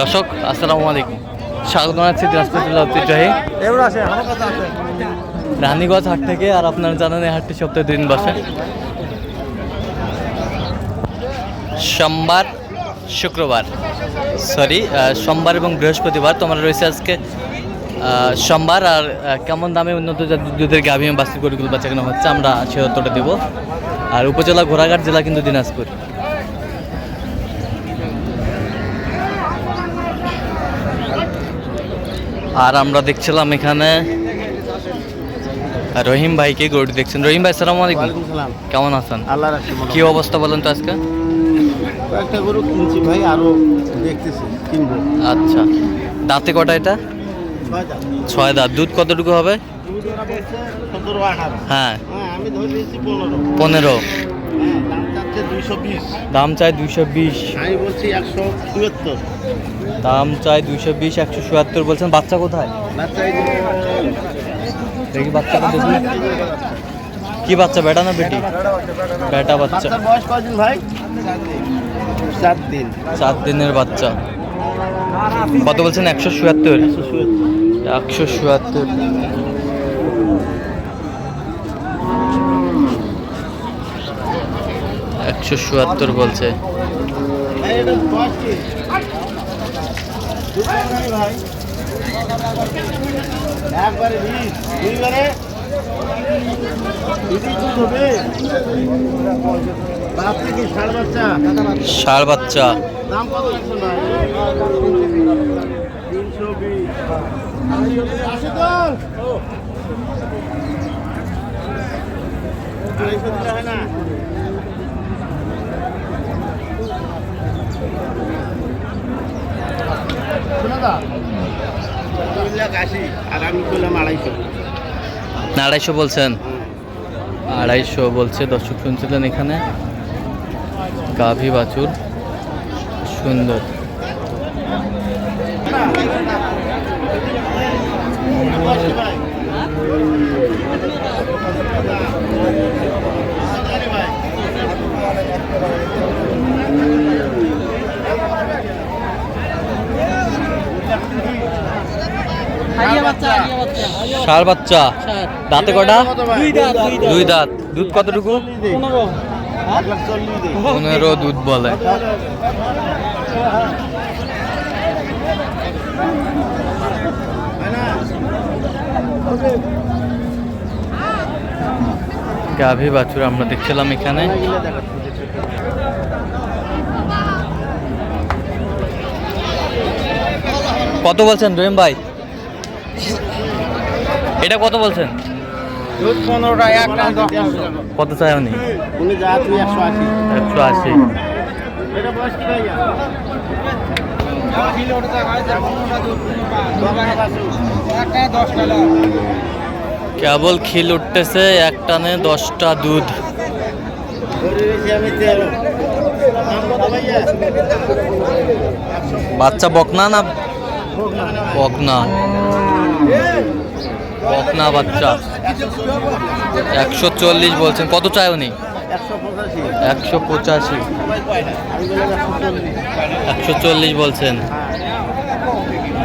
দর্শক আসসালামু আলাইকুম। স্বাগত জানাচ্ছি দিনাজপুর জেলা ঐতিহ্যবাহী রানীগঞ্জ হাট থেকে আর আপনারা জানেন এই হাটটি সপ্তাহে দিন বসে। সোমবার শুক্রবার সরি সোমবার এবং বৃহস্পতিবার তোমার রয়েছে আজকে সোমবার আর কেমন দামে উন্নত জাতের দুধের গাভী এবং বাস্তিক গরুগুলো বাচ্চা কেনা হচ্ছে আমরা সে উত্তরটা দেবো। আর উপজেলা ঘোড়াঘাট জেলা কিন্তু দিনাজপুর। আর আমরা দেখছিলাম এখানে রহিম ভাইকে গরুটি দেখছেন। রহিম ভাই সালাম আলাইকুম। কেমন আছেন? আল্লাহ কি অবস্থা বলেন তো আজকে? কয়েকটা গরু কিনছি ভাই আরও দেখতেছি কিনবো। আচ্ছা। দাঁতে কটা এটা? ছয় দাঁত। দুধ কতটুকু হবে? হ্যাঁ। হ্যাঁ পনেরো। হ্যাঁ দাম চাই দুইশো বিশ। আমি বলছি একশো চুয়াত্তর। দাম চাই দুইশো বিশ একশো চুয়াত্তর বলছেন। বাচ্চা কোথায়? দেখি বাচ্চাটা দেখি। কি বাচ্চা বেটা না বেটি? বেটা বাচ্চা। বয়স কদিন ভাই? সাত দিন। চার দিনের বাচ্চা। কত বলছেন? একশো চুয়াত্তর। একশো চুয়াত্তর একশো চুয়াত্তর একশো চুয়াত্তর বলছে ভাই, এটার বয়স কি? দুধ কতখানি ভাই? একবারে বিশ, দুইবারে দুধই দুধ হবে। বাচ্চা কি ষাঁড় বাচ্চা দিলে হয় না? শোনো দা, দুই লাখ আশি, আর আমি করলাম আড়াইশো। আড়াইশো বলছেন? আড়াইশো বলছে দর্শক শুনছিলেন এখানে? গাভী বাছুর সুন্দর। ষাড় বাচ্চা। দাঁতে কটা দুই দাঁত দুধ কতটুকু? পনেরো দুধ বলে। গাভী বাছুর আমরা দেখছিলাম এখানে। কত বলছেন রহিম ভাই? এটা কত বলছেন? কত চাই উনি? একশো আশি। কেবল খিল উঠতেছে, এক টানে দশটা দুধ। বাচ্চা বকনা না? বকনা। বকনা বাচ্চা। একশো চল্লিশ বলছেন। কত চাই উনি? একশো পঁচাশি। একশো চল্লিশ বলছেন।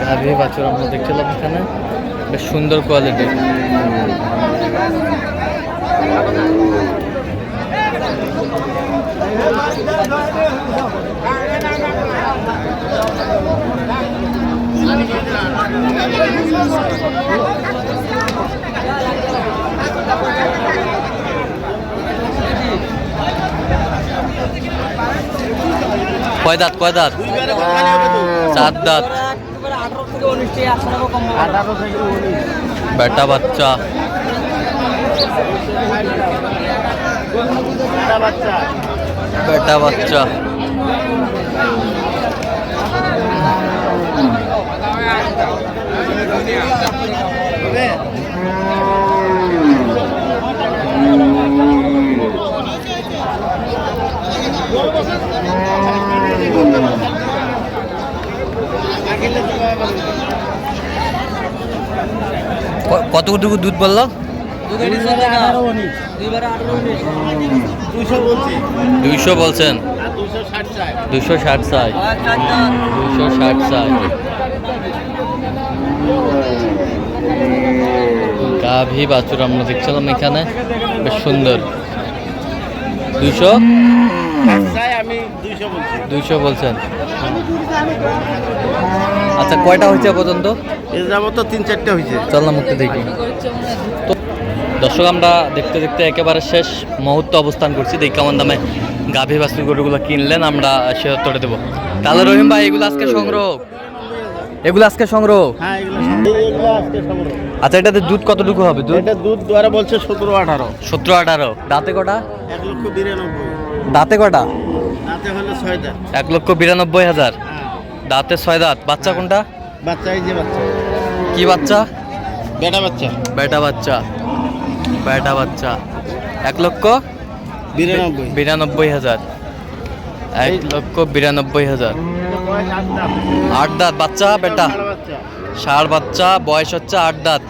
গাভী বাছুর আমরা দেখছিলাম এখানে। বেশ সুন্দর কোয়ালিটির কয় দাঁত কয় দাঁত? চার দাঁত। বেটা বাচ্চা। বেটা বাচ্চা। হবে কতটুকু দুধ বলল? দুইশো বলছেন। দুশো ষাট চাই। দুশো ষাট চাই। গাভী বাছুর আমরা দেখছিলাম এখানে। বেশ সুন্দর। দুশো দুইশো বলছেন। আচ্ছা কয়টা হয়েছে পর্যন্ত? এর যাব তো তিন চারটে হয়েছে। চল না মুক্তি দেখি। তো দর্শক আমরা দেখতে দেখতে একেবারে শেষ মুহূর্তে অবস্থান করছি। দেখি কেমন দামে গাভী বাছুর গরুগুলো কিনলেন আমরা সে উত্তরে দেবো। তাহলে রহিম ভাই এগুলো আজকে সংগ্রহ? এগুলো আজকে সংগ্রহ? হ্যাঁ এগুলো আজকে সংগ্রহ। আচ্ছা এটাতে দুধ কতটুকু হবে? দুধ? এটা দুধ দ্বারা বলছে সতেরো আঠারো। সতেরো আঠারো। দাঁতে কটা? এক লক্ষ বিরানব্বই। দাঁতে কটা? তাতে হলো ছয় এক লক্ষ বিরানব্বই হাজার। দাঁতে ছয় দাঁত। বাচ্চা কোনটা? বাচ্চা এই যে বাচ্চা। কি বাচ্চা? বেটা বাচ্চা। বেটা বাচ্চা। বেটা বাচ্চা। এক লক্ষ? বিরানব্বই। বিরানব্বই হাজার। এক লক্ষ বিরানব্বই হাজার। আট দাঁত। বাচ্চা বেটা? ষাঁড় বাচ্চা। বয়স হচ্ছে আট দাঁত।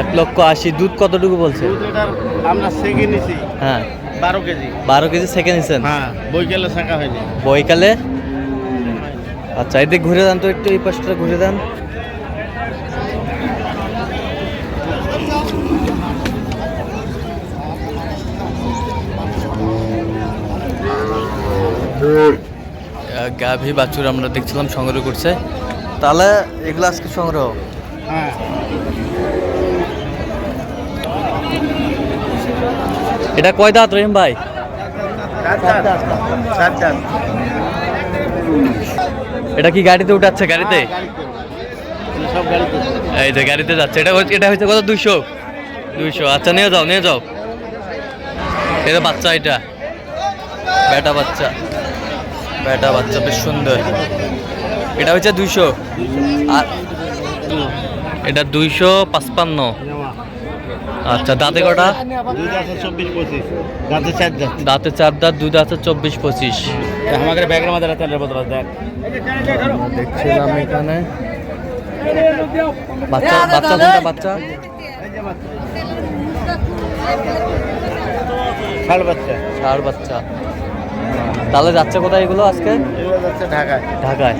এক লক্ষ আশি। দুধ কতটুকু বলছে? দুধ এটার আমরা সেকে নিছি। হ্যাঁ। বারো কেজি। বারো কেজি সেকেন্ড নিছেন? হ্যাঁ বইকালে শাখা হয়নি। বইকালে আচ্ছা এদিকে ঘুরে দেন তো একটু এই পাশটা ঘুরে দেন। গাভী বাছুর আমরা দেখছিলাম সংগ্রহ করছে। তাহলে এগুলো আজকে সংগ্রহ? হ্যাঁ। এটা কয় দাঁত রহিম ভাই? এটা কি গাড়িতে উঠাচ্ছে গাড়িতে? হ্যাঁ, গাড়িতে। এই যে গাড়িতে যাচ্ছে এটা হচ্ছে এটা হচ্ছে কত? দুইশো? দুইশো। আচ্ছা নিয়ে যাও নিয়ে যাও। এটা বাচ্চা এটা। বেটা বাচ্চা। বেটা বাচ্চা বেশ সুন্দর। এটা হচ্ছে দুইশো। আর এটা দুইশো পাঁচপান্ন। আচ্ছা দাঁতে কটা? দাঁতে চার দাঁত দুই দাঁতে চব্বিশ পঁচিশ। আমাদের ব্যাগের মধ্যে তেলের বদল দেখ। দেখছিলাম এখানে। বাচ্চা বাচ্চা কোনটা বাচ্চা? ষাট বাচ্চা। তাহলে যাচ্ছে কোথায় এগুলো আজকে? যাচ্ছে ঢাকায়। ঢাকায়।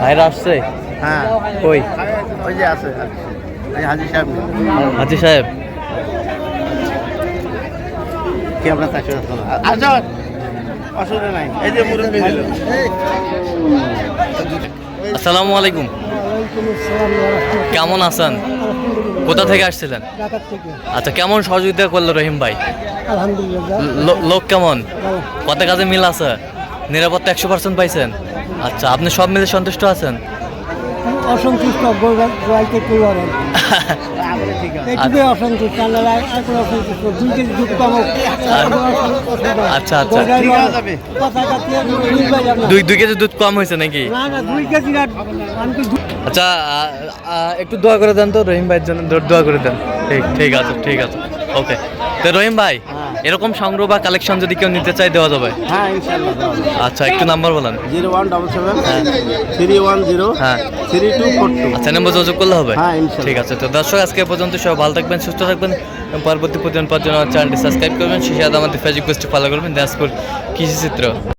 ভাইরা আসছে? হ্যাঁ। কই? ওই যে আছে হাজি সাহেব। হাজি সাহেব। কি আপনার চাকরি অসুবিধা নাই। এই যে মুরব্বী দিল আসসালামু আলাইকুম। কেমন আছেন? কোথা থেকে আসছিলেন? আচ্ছা কেমন সহযোগিতা করল রহিম ভাই? লো- লোক কেমন? কত কাজে মিল আছে? নিরাপত্তা একশো পার্সেন্ট পাইছেন? আচ্ছা আপনি সব মিলে সন্তুষ্ট আছেন? অসন্তুষ্ট আচ্ছা, আচ্ছা। কাটিয়ে দুই দুই কেজি দুধ কম নাকি? আচ্ছা একটু দোয়া করে দেন তো রহিম ভাইয়ের জন্য দোয়া করে দেন। ঠিক ঠিক আছে ঠিক আছে। ওকে তো রহিম ভাই এরকম সংগ্রহ বা কালেকশন যদি কেউ নিতে চায় দেওয়া যাবে? হ্যাঁ আচ্ছা একটু নাম্বার বলেন। Zero one double seven three one zero হ্যাঁ। Three two four two. আচ্ছা নাম্বার যোগাযোগ করলে হবে? হ্যাঁ, ঠিক আছে তো দর্শক আজকে পর্যন্ত সব ভালো থাকবেন সুস্থ থাকবেন পরবর্তী প্রতিদিন পর্যন্ত জন্য চ্যানেলটি সাবস্ক্রাইব করবেন শেষে আমাদের ফেসবুক পেজটি ফলো করবেন দিনাজপুর কৃষি চিত্র।